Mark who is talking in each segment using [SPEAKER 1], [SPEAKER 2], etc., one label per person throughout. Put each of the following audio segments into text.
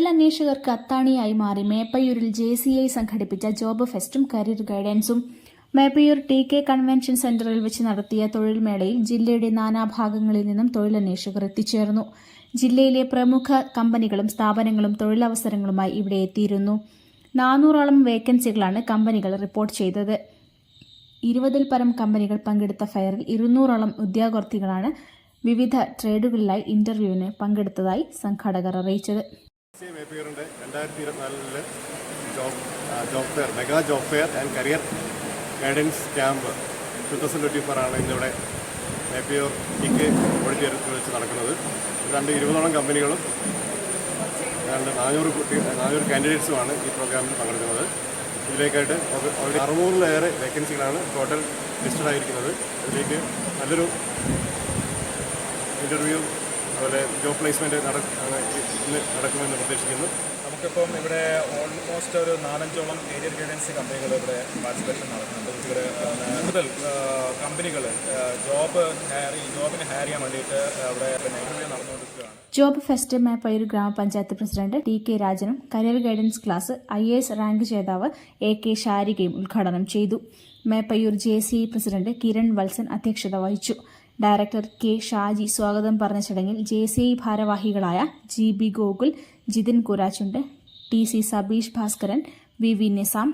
[SPEAKER 1] തൊഴിലന്വേഷകർക്ക് അത്താണിയായി മാറി. മേപ്പയൂരിൽ ജെ സി ഐ സംഘടിപ്പിച്ച ജോബ് ഫെസ്റ്റും കരിയർ ഗൈഡൻസും മേപ്പയൂർ ടി കെ കൺവെൻഷൻ സെന്ററിൽ വെച്ച് നടത്തിയ തൊഴിൽമേളയിൽ ജില്ലയുടെ നാനാഭാഗങ്ങളിൽ നിന്നും തൊഴിലന്വേഷകർ എത്തിച്ചേർന്നു. ജില്ലയിലെ പ്രമുഖ കമ്പനികളും സ്ഥാപനങ്ങളും തൊഴിലവസരങ്ങളുമായി ഇവിടെ എത്തിയിരുന്നു. നാനൂറോളം വേക്കൻസികളാണ് കമ്പനികൾ റിപ്പോർട്ട് ചെയ്തത്. ഇരുപതിൽ പരം കമ്പനികൾ പങ്കെടുത്ത ഫെയറിൽ ഇരുന്നൂറോളം ഉദ്യോഗാർത്ഥികളാണ് വിവിധ ട്രേഡുകളിലായി ഇന്റർവ്യൂവിന് പങ്കെടുത്തതായി സംഘാടകർ അറിയിച്ചത്.
[SPEAKER 2] സി മേപ്പിയറിന്റെ രണ്ടായിരത്തി ഇരുപത്തിനാലിൽ job job fair mega job fair and career guidance camp two thousand twenty four ആണ് ഇന്നിവിടെ മേപ്പിയൂർ ടി കെ ഓഡിറ്റോറിയത്തിൽ വെച്ച് നടക്കുന്നത്. രണ്ട് ഇരുപതോളം കമ്പനികളും രണ്ട് നാനൂറ് കുട്ടി നാനൂറ് കാൻഡിഡേറ്റ്സുമാണ് ഈ പ്രോഗ്രാമിൽ പങ്കെടുക്കുന്നത്. ഇതിലേക്കായിട്ട് അറുന്നൂറിലേറെ വേക്കൻസികളാണ് ടോട്ടൽ ലിസ്റ്റഡ് ആയിരിക്കുന്നത് അതിലേക്ക് നല്ലൊരു ഇന്റർവ്യൂ അതുപോലെ ജോബ് പ്ലേസ്മെന്റ് ഇന്ന് നടക്കുമെന്ന് പ്രതീക്ഷിക്കുന്നു.
[SPEAKER 3] നമുക്കിപ്പം ഇവിടെ ഓൾമോസ്റ്റ് ഒരു നാലഞ്ചോളം ഏരിയൽ ഗൈഡൻസ് കമ്പനികൾ ഇവിടെ പാർട്ടിസിപ്പേഷൻ നടക്കുന്നുണ്ട് ഇവിടെ കൂടുതൽ കമ്പനികൾ ജോബ് ഹയർ ജോബിന് ഹയർ ചെയ്യാൻ വേണ്ടിയിട്ട് അവിടെ പിന്നെ ഇന്റർവ്യൂ നടന്നുകൊണ്ടിരിക്കുകയാണ്.
[SPEAKER 1] ജോബ് ഫെസ്റ്റ് മേപ്പയൂർ ഗ്രാമപഞ്ചായത്ത് president T K രാജനും career guidance class I A S rank ജേതാവ് എ കെ ശാരികയും ഉദ്ഘാടനം ചെയ്തു. Meppayur J C president Kiran Valsan അധ്യക്ഷത വഹിച്ചു. ഡയറക്ടർ കെ ഷാജി സ്വാഗതം പറഞ്ഞ ചടങ്ങിൽ ജെ സി ഐ ഭാരവാഹികളായ G B Gokul Jithin Kurachundu T C Sabeesh Bhaskaran V V Nizam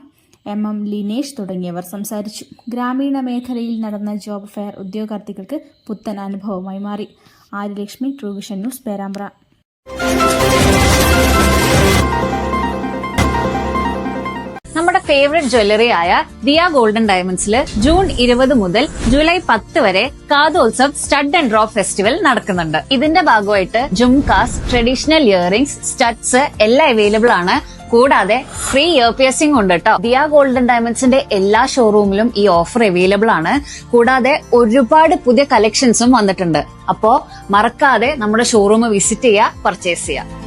[SPEAKER 1] M M Linesh തുടങ്ങിയവർ സംസാരിച്ചു. ഗ്രാമീണ മേഖലയിൽ നടന്ന ജോബ് ഫെയർ ഉദ്യോഗാർത്ഥികൾക്ക് പുത്തൻ അനുഭവമായി മാറി. Aryalakshmi Truevision news Perambra.
[SPEAKER 4] Favourite jewellery ആയ ദിയ ഗോൾഡൻ ഡയമണ്ട്സിൽ ജൂൺ ഇരുപത് മുതൽ ജൂലൈ പത്ത് വരെ Kathotsav stud and drop festival നടക്കുന്നുണ്ട്. ഇതിന്റെ ഭാഗമായിട്ട് ജുംകാസ് ട്രഡീഷണൽ ഇയറിംഗ്സ് സ്റ്റഡ്സ് എല്ലാം അവൈലബിൾ ആണ്. കൂടാതെ ഫ്രീ ഇയർ പിയസിംഗ് ഉണ്ട് കേട്ടോ ദിയ ഗോൾഡൻ ഡയമണ്ട്സിന്റെ എല്ലാ ഷോറൂമിലും ഈ ഓഫർ അവൈലബിൾ ആണ്. കൂടാതെ ഒരുപാട് പുതിയ കളക്ഷൻസും വന്നിട്ടുണ്ട്. അപ്പോ മറക്കാതെ നമ്മുടെ ഷോറൂം വിസിറ്റ് ചെയ്യുക പർച്ചേസ് ചെയ്യുക.